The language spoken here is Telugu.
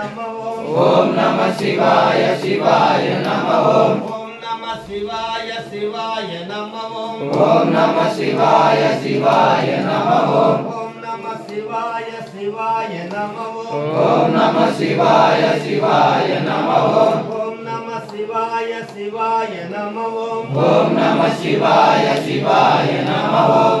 ఓం నమ శివాయ శివాయ నమ ఓం. శివాయ శివాయ నమ ఓం. నమ శివాయ శివాయ నమ ఓం. నమ శివాయ శివాయ నమ ఓం. నమ శివాయ శివాయ నమ ఓం. నమ శివాయ శివాయ నమ ఓం నమ శివాయ శివాయ నమ ఓం.